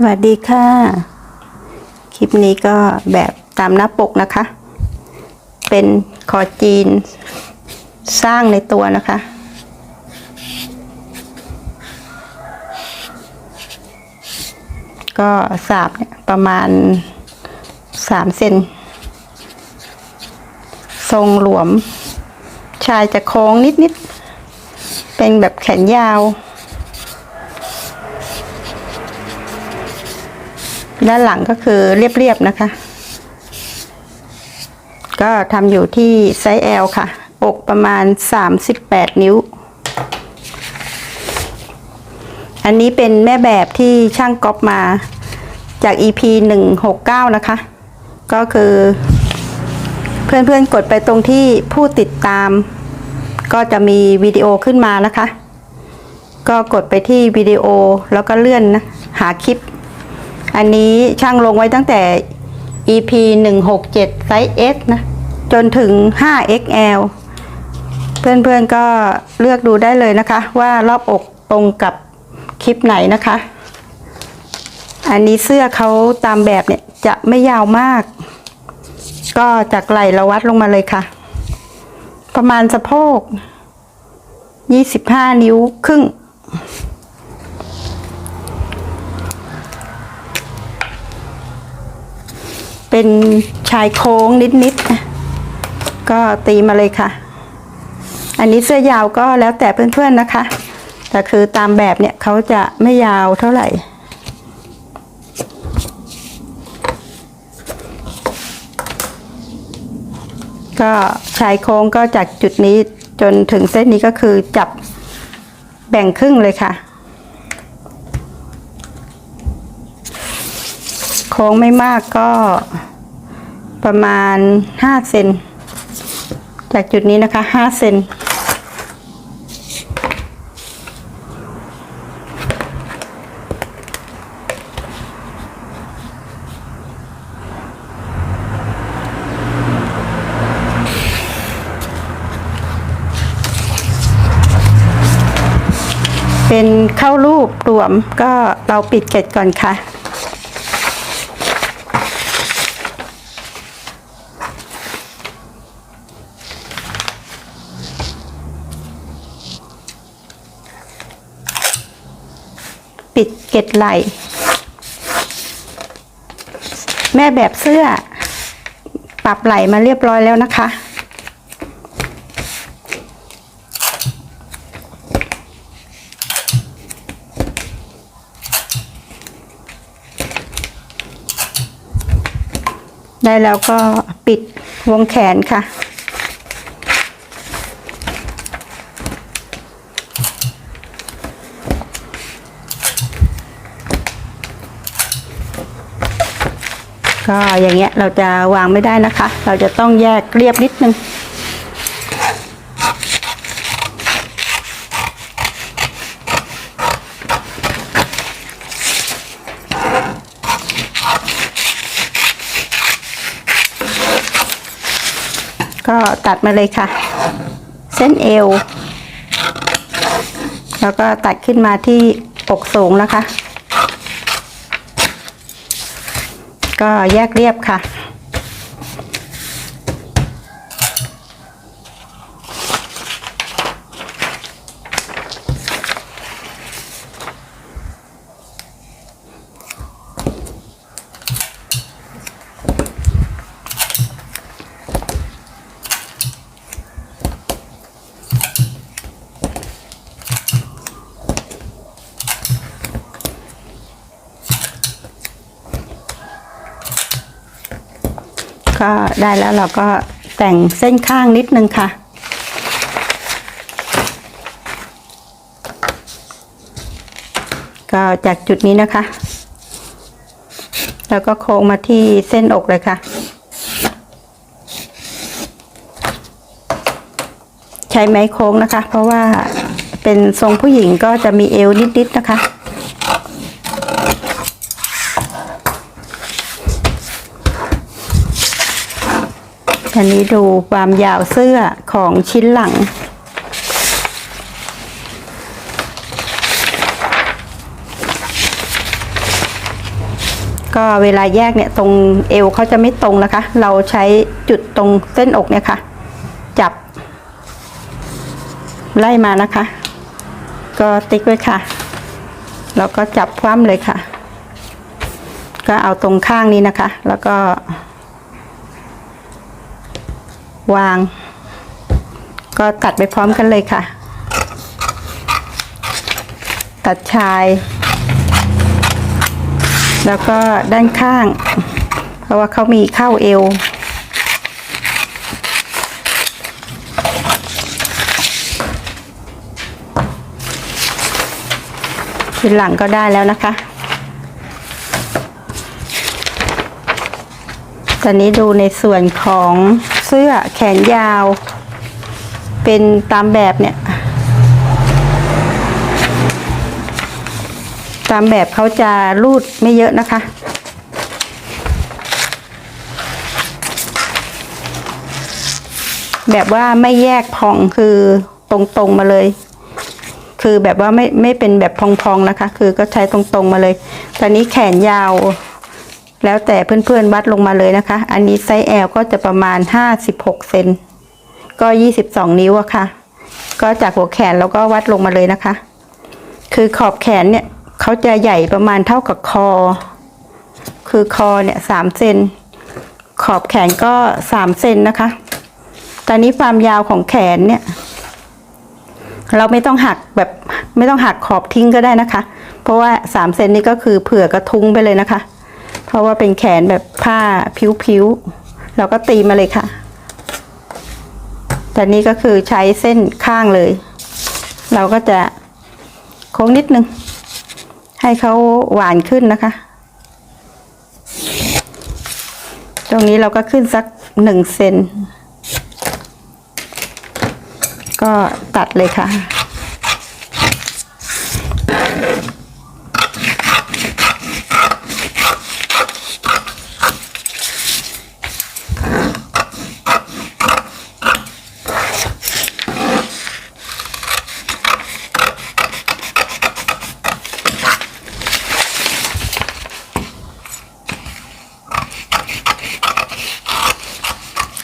สวัสดีค่ะ คลิปนี้ก็แบบตามหน้าปกนะคะ เป็นคอจีนสร้างในตัวนะคะ ก็สาบเนี่ยประมาณสามเซนทรงหลวม ชายจะโค้งนิด ๆ เป็นแบบแขนยาว ด้านหลังก็คือเรียบๆนะคะ ก็ทำอยู่ที่ไซส์ L ค่ะ อกประมาณ 38 นิ้ว อันนี้เป็นแม่แบบที่ช่างก๊อปมาจาก EP 169 นะคะ ก็คือเพื่อนๆกดไปตรงที่ผู้ติดตาม ก็จะมีวิดีโอขึ้นมานะคะ ก็กดไปที่วิดีโอแล้วก็เลื่อนนะหาคลิป อันนี้ช่างลงไว้ตั้งแต่ EP 167ไซส์ S นะ จนถึง 5XL เพื่อนๆก็เลือกดูได้เลยนะคะ ว่ารอบอกตรงกับคลิปไหนนะคะ อันนี้เสื้อเขาตามแบบเนี่ยจะไม่ยาวมาก ก็จากไหล่เราวัดลงมาเลยค่ะ ประมาณสะโพก 25 นิ้วครึ่ง เป็นชายโค้งนิดๆก็ตีมาเลยค่ะ อันนี้เสื้อยาวก็แล้วแต่เพื่อนๆนะคะ แต่คือตามแบบเนี่ยเขาจะไม่ยาวเท่าไหร่ก็ชายโค้งก็จากจุดนี้จนถึงเส้นนี้ก็คือจับแบ่งครึ่งเลยค่ะ โค้งไม่มากก็ประมาณห้าเซนจากจุดนี้นะคะห้าเซนเป็นเข้ารูปรวมก็เราปิดเกล็ดก่อนค่ะ เกล็ดไหลแม่แบบเสื้อ ปรับไหลมาเรียบร้อยแล้วนะคะ ได้แล้วก็ปิดวงแขนค่ะ ก็อย่างเงี้ยเราจะวางไม่ได้นะคะ เราจะต้องแยกเรียบนิดนึงก็ตัดมาเลยค่ะ เส้นเอว แล้วก็ตัดขึ้นมาที่อกสูงนะคะ ก็แยกเรียบค่ะ ก็ได้แล้วเราก็แต่งเส้นข้างนิดนึงค่ะ ก็จากจุดนี้นะคะ แล้วก็โค้งมาที่เส้นอกเลยค่ะ ใช้ไม้โค้งนะคะ เพราะว่าเป็นทรงผู้หญิงก็จะมีเอวนิดๆนะคะ อันนี้ดูความยาวเสื้อของชิ้นหลัง ก็เวลาแยกเนี่ยตรงเอวเขาจะไม่ตรงนะคะ เราใช้จุดตรงเส้นอกเนี่ยค่ะ จับ ไล่มานะคะ ก็ติ๊กไว้ค่ะ แล้วก็จับคว่ำเลยค่ะ ก็เอาตรงข้างนี้นะคะ แล้วก็ วาง ก็ตัดไปพร้อมกันเลยค่ะ ตัดชาย แล้วก็ด้านข้าง เพราะว่าเขามีเข้าเอวทีหลังก็ได้แล้วนะคะ ตอนนี้ดูในส่วนของ เสื้อแขนยาว เป็นตามแบบเนี่ย ตามแบบเขาจะรูดไม่เยอะนะคะ แบบว่าไม่แยกพองคือตรงๆมาเลย คือแบบว่าไม่ไม่เป็นแบบพองๆนะคะ คือก็ใช้ตรงๆมาเลย ตอนนี้แขนยาว แล้วแต่เพื่อนๆวัดลงมาเลยนะคะ อันนี้ไซส์ L ก็จะประมาณ 56 เซนก็ 22 นิ้วอะค่ะ ก็จากหัวแขนแล้วก็วัดลงมาเลยนะคะ คือขอบแขนเนี่ยเขาจะใหญ่ประมาณเท่ากับคอ คือคอเนี่ยสามเซนขอบแขนก็สามเซนนะคะ ตอนนี้ความยาวของแขนเนี่ย เราไม่ต้องหักแบบไม่ต้องหักขอบทิ้งก็ได้นะคะ เพราะว่าสามเซนนี่ก็คือเผื่อกระทุ้งไปเลยนะคะ ราะว่าเป็นแขนแบบผ้าผิวๆเราก็ตีมาเลยค่ะ แต่นี้ก็คือใช้เส้นข้างเลย เราก็จะโค้งนิดนึง ให้เขาหวานขึ้นนะคะ ตรงนี้เราก็ขึ้นสักหนึ่งเซนก็ตัดเลยค่ะ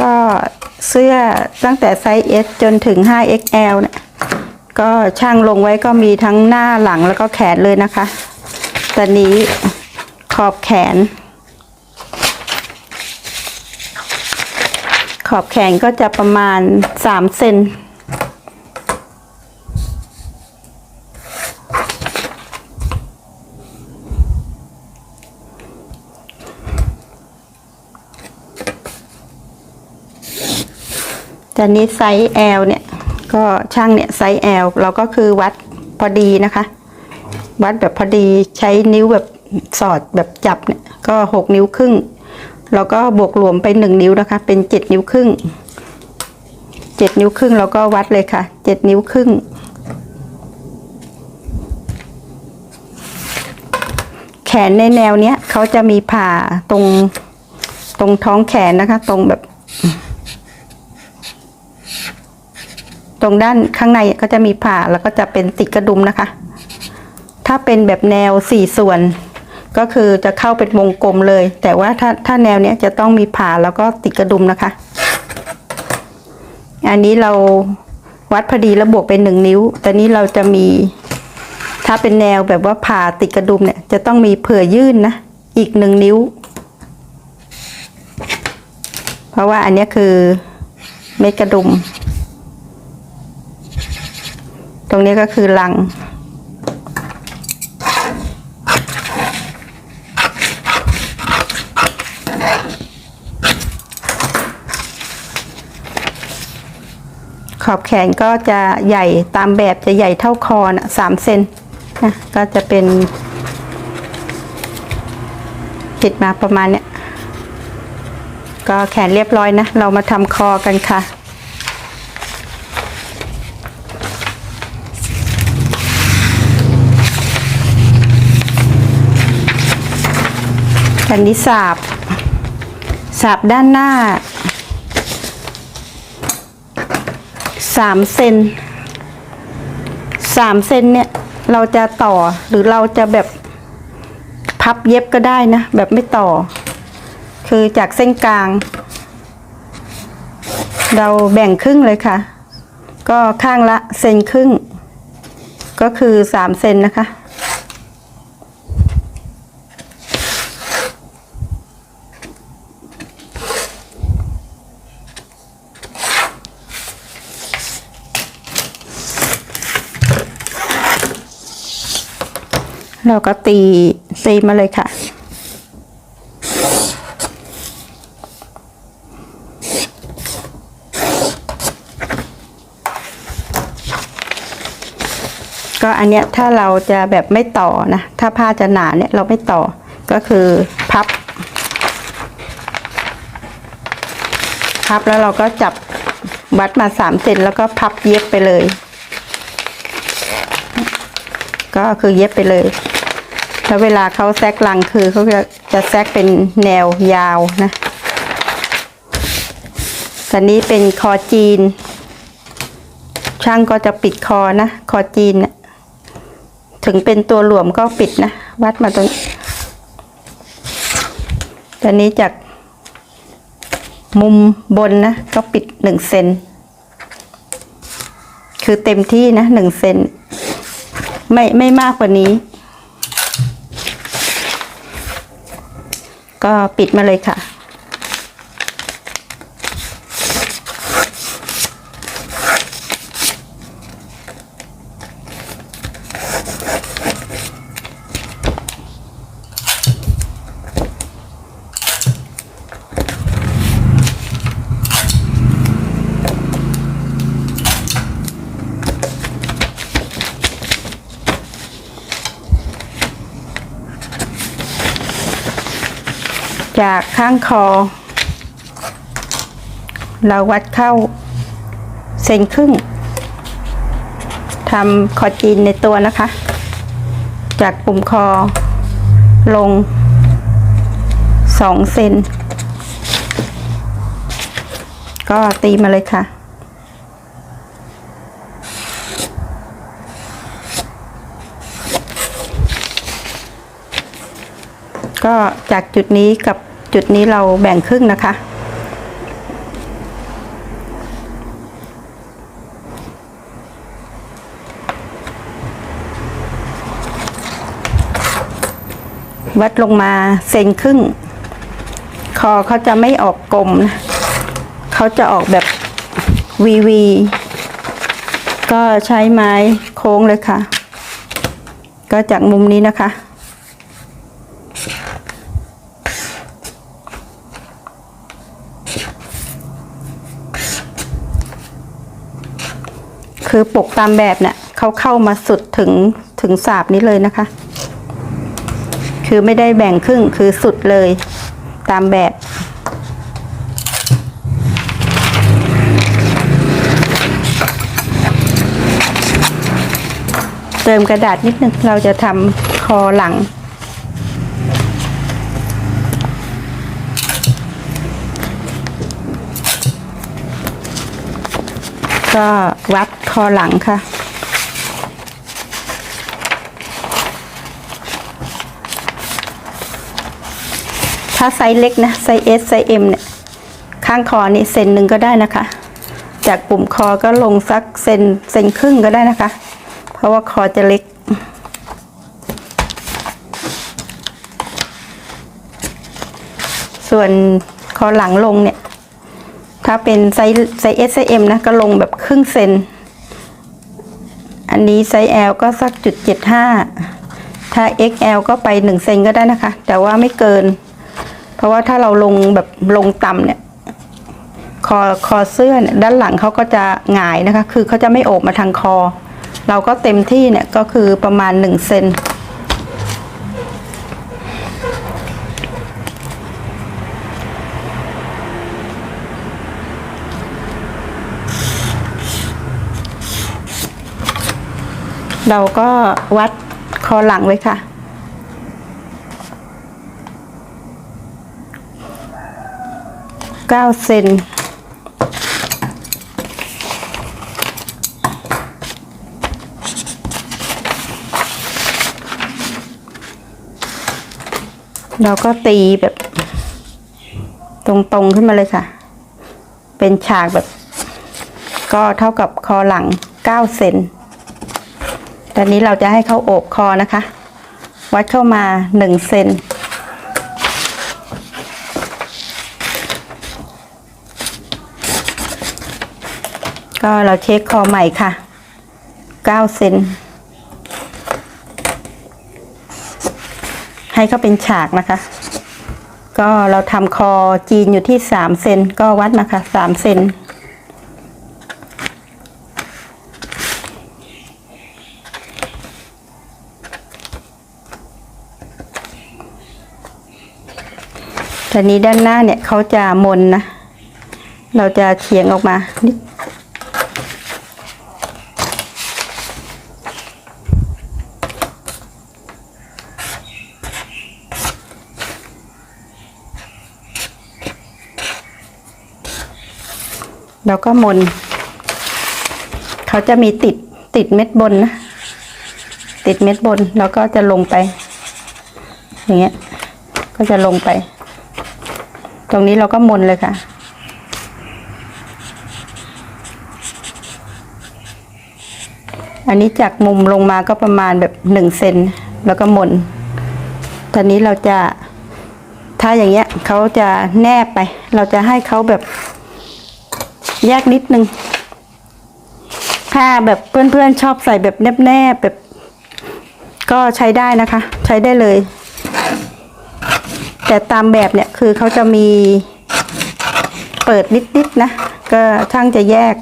ก็เสื้อ ตั้งแต่ไซส์ S จนถึง 5XL เนี่ยก็ช่างลงไว้ก็มีทั้งหน้าหลังแล้วก็แขนเลยนะคะตอนนี้ขอบแขน ขอบแขนก็จะประมาณ3เซน ตอนนี้ไซส์ L เนี่ย ก็ช่างเนี่ยไซส์ L เราก็คือวัดพอดีนะคะ วัดแบบพอดีใช้นิ้วแบบสอดแบบจับเนี่ยก็หกนิ้วครึ่งแล้วก็บวกรวมไปหนึ่งนิ้วนะคะ เป็นเจ็ดนิ้วครึ่งเจ็ดนิ้วครึ่งเราก็วัดเลยค่ะเจ็ดนิ้วครึ่งแขนในแนวเนี้ยเขาจะมีผ่าตรงตรงท้องแขนนะคะ ตรงแบบ ตรงด้านข้างในก็จะมีผ่าแล้วก็จะเป็นติดกระดุมนะคะ ถ้าเป็นแบบแนวสี่ส่วน ก็คือจะเข้าเป็นวงกลมเลย แต่ว่าถ้าถ้าแนวเนี้ยจะต้องมีผ่าแล้วก็ติดกระดุมนะคะ อันนี้เราวัดพอดีแล้วบวกเป็นหนึ่งนิ้ว แต่นี้เราจะมี ถ้าเป็นแนวแบบว่าผ่าติดกระดุมเนี่ย จะต้องมีเผื่อยื่นนะ อีกหนึ่งนิ้ว เพราะว่าอันนี้คือเม็ดกระดุม รงนี้ก็คือลัง ขอบแขนก็จะใหญ่ตามแบบจะใหญ่เท่าคอนะสามเซนนะก็จะเป็นติดมาประมาณเนี้ยก็แขนเรียบร้อยนะ เรามาทำคอกันค่ะ อันนี้สาบสาบด้านหน้าสามเซนสามเซนเนี่ยเราจะต่อหรือเราจะแบบพับเย็บก็ได้นะ แบบไม่ต่อ คือจากเส้นกลาง เราแบ่งครึ่งเลยค่ะ ก็ข้างละเซนครึ่ง ก็คือสามเซนนะคะ เราก็ตีตีมาเลยค่ะ ก็อันเนี้ยถ้าเราจะแบบไม่ต่อนะ ถ้าผ้าจะหนาเนี่ยเราไม่ต่อก็คือพับ พับแล้วเราก็จับวัดมาสามเซนแล้วก็พับเย็บไปเลย ก็คือเย็บไปเลย แล้วเวลาเขาแซกลังคือเขาจะจะแซกเป็นแนวยาวนะแต่นี้เป็นคอจีน ช่างก็จะปิดคอนะ คอจีนนะถึงเป็นตัวหลวมก็ปิดนะ วัดมาตรงตอนนี้จากมุมบนนะ ก็ปิดหนึ่งเซน คือเต็มที่นะหนึ่งเซน ไม่ไม่มากกว่านี้ ก็ปิดมาเลยค่ะ อ เราวัดเข้าเซนครึ่งทำคอจีนในตัวนะคะ จากปุ่มคอลงสองเซนก็ตีมาเลยค่ะ ก็จากจุดนี้กับ จุดนี้เราแบ่งครึ่งนะคะ วัดลงมาเซนครึ่ง คอเขาจะไม่ออกกลมนะเขาจะออกแบบวีวีก็ใช้ไม้โค้งเลยค่ะ ก็จากมุมนี้นะคะ ปกตามแบบเนี่ยเขาเข้ามาสุดถึงถึงสาบนี้เลยนะคะ คือไม่ได้แบ่งครึ่งคือสุดเลยตามแบบเติมกระดาษนิดนึงเราจะทำคอหลัง ก็วัดคอหลังค่ะ ถ้าไซส์เล็กนะ ไซส์ S ไซส์ M เนี่ย ข้างคอนี่เซนหนึ่งก็ได้นะคะ จากปุ่มคอก็ลงสักเซนเซนครึ่งก็ได้นะคะ เพราะว่าคอจะเล็กส่วนคอหลังลงเนี่ย ถ้าเป็นไซส์ไซส์ S ไซส์ M นะก็ลงแบบครึ่งเซน อันนี้ไซส์ L ก็สักจุดเจ็ดห้าถ้า XL ก็ไปหนึ่งเซนก็ได้นะคะ แต่ว่าไม่เกิน เพราะว่าถ้าเราลงแบบลงต่ำเนี่ยคอคอเสื้อเนี่ยด้านหลังเขาก็จะหงายนะคะ คือเขาจะไม่โอบมาทางคอ เราก็เต็มที่เนี่ยก็คือประมาณหนึ่งเซน เราก็วัดคอหลังไว้ค่ะ เก้าเซนเราก็ตีแบบ ตรงๆขึ้นมาเลยค่ะ เป็นฉากแบบ ก็เท่ากับคอหลัง 9 เซน ตอนนี้เราจะให้เขาโอบคอนะคะ วัดเข้ามา1เซนก็เราเช็คคอใหม่ค่ะ9เซนให้เขาเป็นฉากนะคะ ก็เราทำคอจีนอยู่ที่3เซนก็วัดมาค่ะ3เซน แต่นี้ด้านหน้าเนี่ยเขาจะมนนะ เราจะเฉียงออกมานิดแล้วก็มน เขาจะมีติดติดเม็ดบนนะ ติดเม็ดบนแล้วก็จะลงไป อย่างเงี้ย ก็จะลงไป ตรงนี้เราก็มนเลยค่ะ อันนี้จากมุมลงมาก็ประมาณแบบหนึ่งเซนแล้วก็มนตอนนี้เราจะถ้าอย่างเงี้ยเขาจะแนบไป เราจะให้เขาแบบแยกนิดนึง ถ้าแบบเพื่อนๆชอบใส่แบบแนบๆแบบก็ใช้ได้นะคะ ใช้ได้เลย แต่ตามแบบเนี่ยคือเขาจะมีเปิดนิดๆนะ ก็ช่างจะแยก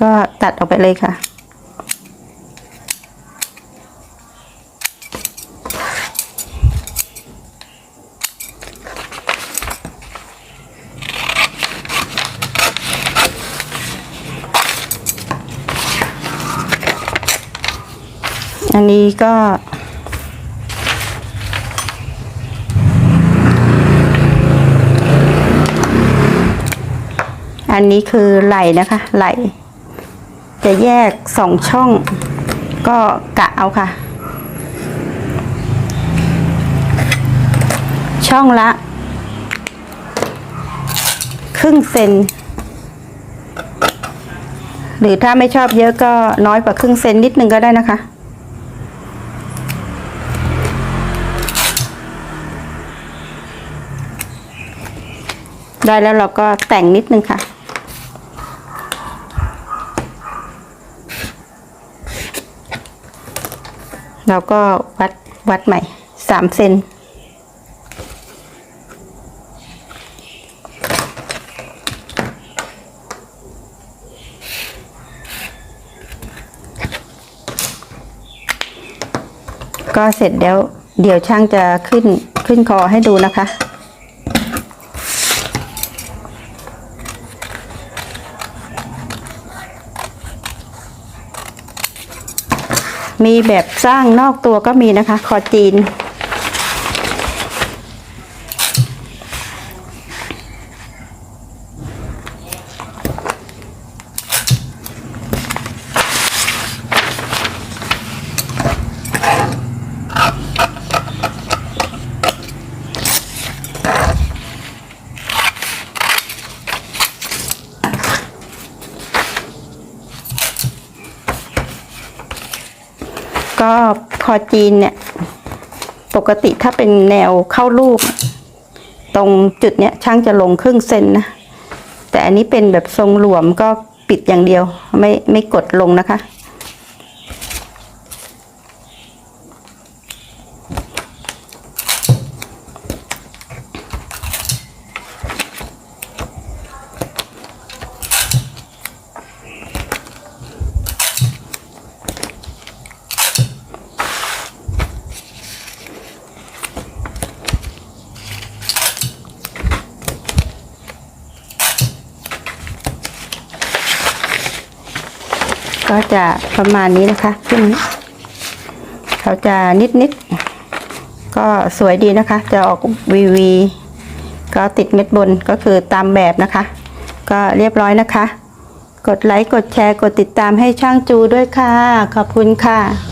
ก็ตัดออกไปเลยค่ะ อันนี้ก็อันนี้คือไหล่นะคะ ไหล่ จะแยกสองช่อง ก็กะเอาค่ะ ช่องละ ครึ่งเซนหรือถ้าไม่ชอบเยอะก็น้อยกว่าครึ่งเซนนิดนึงก็ได้นะคะ ได้แล้วเราก็แต่งนิดนึงค่ะ เราก็วัดวัดใหม่สามเซนก็เสร็จแล้วเดี๋ยวช่างจะขึ้นขึ้นคอให้ดูนะคะ มีแบบสร้างนอกตัวก็มีนะคะ คอจีน ก็ค อจีนเนี่ย ปกติถ้าเป็นแนวเข้ารูป ตรงจุดเนี้ยช่างจะลงครึ่งเซนนะ แต่อันนี้เป็นแบบทรงหลวมก็ปิดอย่างเดียว ไม่ไม่กดลงนะคะ จะประมาณนี้นะคะขึ้นเขาจะนิดนิดก็สวยดีนะคะ จะออกวีวีก็ติดเม็ดบนก็คือตามแบบนะคะ ก็เรียบร้อยนะคะ กดไลค์ กดแชร์ กดติดตามให้ช่างจูด้วยค่ะ ขอบคุณค่ะ